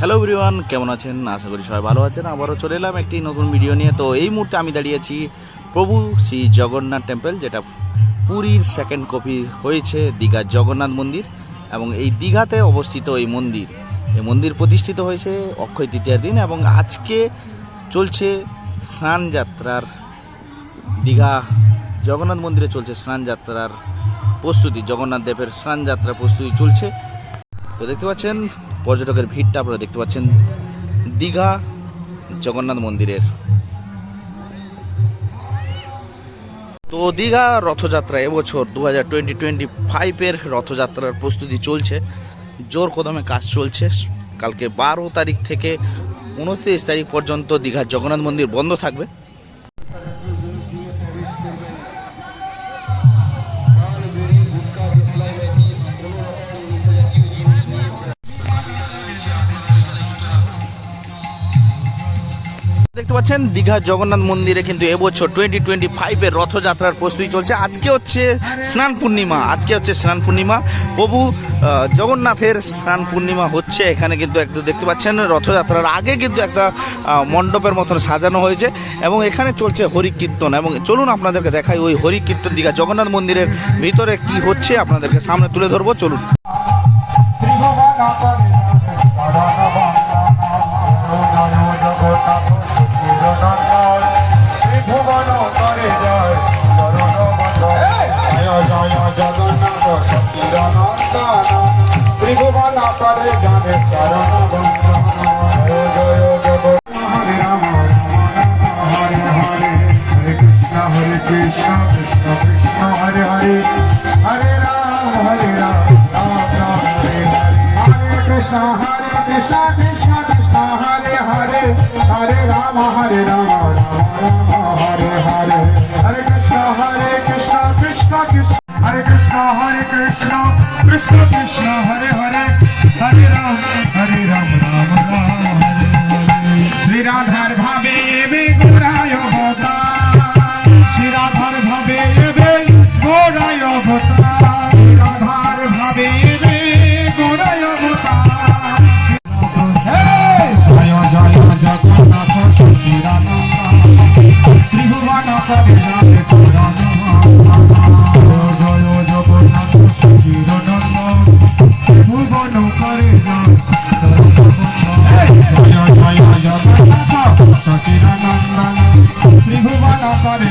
Hello everyone কেমন আছেন? আশা করি সবাই ভালো আছেন। আবারও চলে এলাম একটি নতুন ভিডিও নিয়ে। তো এই মুহূর্তে আমি দাঁড়িয়েছি প্রভু শ্রী জগন্নাথ টেম্পল যেটা পুরীর সেকেন্ড কপি হয়েছে, দীঘার জগন্নাথ মন্দির এবং এই দীঘাতে অবস্থিত এই মন্দির। এই মন্দির প্রতিষ্ঠিত হয়েছে অক্ষয় তৃতীয়ার দিন এবং আজকে চলছে স্নান যাত্রার দীঘা জগন্নাথ মন্দিরে চলছে স্নান যাত্রার প্রস্তুতি। জগন্নাথ দেবের স্নান যাত্রার প্রস্তুতি চলছে। তো দেখতে পাচ্ছেন, পর্যটকের ভিড়টা আপনারা দেখতে পাচ্ছেন। দীঘা জগন্নাথ মন্দিরের। তো দীঘা রথযাত্রা এবছর দু হাজার টোয়েন্টি টোয়েন্টি ফাইভের রথযাত্রার প্রস্তুতি চলছে। জোর কদমে কাজ চলছে। কালকে বারো তারিখ থেকে উনত্রিশ তারিখ পর্যন্ত দীঘার জগন্নাথ মন্দির বন্ধ থাকবে। দেখতে পাচ্ছেন, দীঘা জগন্নাথ মন্দিরে কিন্তু এবছর টোয়েন্টি টোয়েন্টি ফাইভের রথযাত্রার প্রস্তুতি চলছে। আজকে হচ্ছে স্নান পূর্ণিমা, আজকে হচ্ছে স্নান পূর্ণিমা। প্রভু জগন্নাথের স্নান পূর্ণিমা হচ্ছে এখানে কিন্তু একটু দেখতে পাচ্ছেন, রথযাত্রার আগে কিন্তু একটা মণ্ডপের মতন সাজানো হয়েছে এবং এখানে চলছে হরি কীর্তন এবং চলুন আপনাদেরকে দেখাই ওই হরি কীর্তন দীঘা জগন্নাথ মন্দিরের ভিতরে কি হচ্ছে, আপনাদেরকে সামনে তুলে ধরবো, চলুন। ত্রিভুবন করে জানে চরণ জয় জয় জগৎ হরে রাম হরে হরে হরে কৃষ্ণ হরে কৃষ্ণ কৃষ্ণ কৃষ্ণ হরে হরে হরে রাম হরে রাম রাম রাম হরে হরে হরে কৃষ্ণ হরে কৃষ্ণ কৃষ্ণ কৃষ্ণ হরে হরে হরে রাম হরে রাম রাম রাম হরে হরে হরে কৃষ্ণ হরে কৃষ্ণ কৃষ্ণ কৃষ্ণ হরে কৃষ্ণ হরে কৃষ্ণ কৃষ্ণ কৃষ্ণ, হরে হরে হরে রাম হরে রাম রাম রাম শ্রী রাধার ভাবে এবে গোরায় অবতার। শ্রী রাধার ভাবে এবে গোরায় অবতার। শ্রী রাধার ভাবে এবে গোরায় অবতার। জয় জয়, জগন্নাথ সচিরানন্দ ত্রিভুবন কবি করে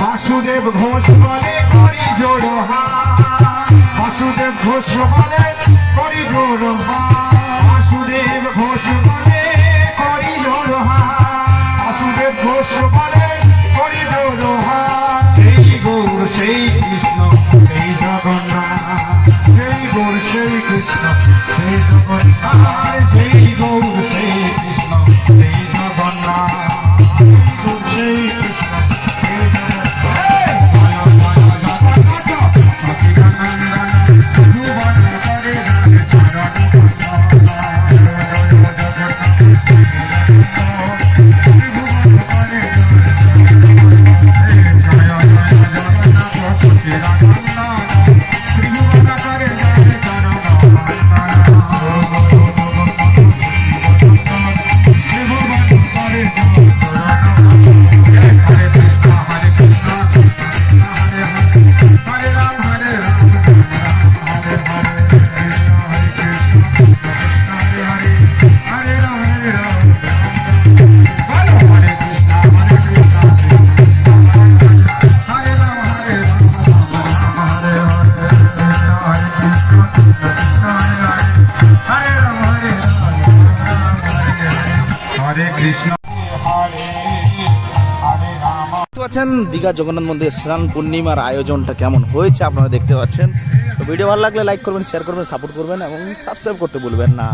বাসুদেব ঘোষ বলে, করি জোড় হাত বাসুদেব ঘোষ বলে, করি জোড় হাত বাসুদেব ঘোষ বলে, করি জোড় হাত বাসুদেব ঘোষ বলে, করি জোড় সেই গৌর সেই কৃষ্ণ সেই পাচ্ছেন দীঘা জগন্নাথ মন্দির স্নান পূর্ণিমার আয়োজনটা কেমন হয়েছে আপনারা দেখতে পাচ্ছেন। ভিডিও ভালো লাগলে লাইক করবেন শেয়ার করবেন সাপোর্ট করবেন এবং সাবস্ক্রাইব করতে ভুলবেন না।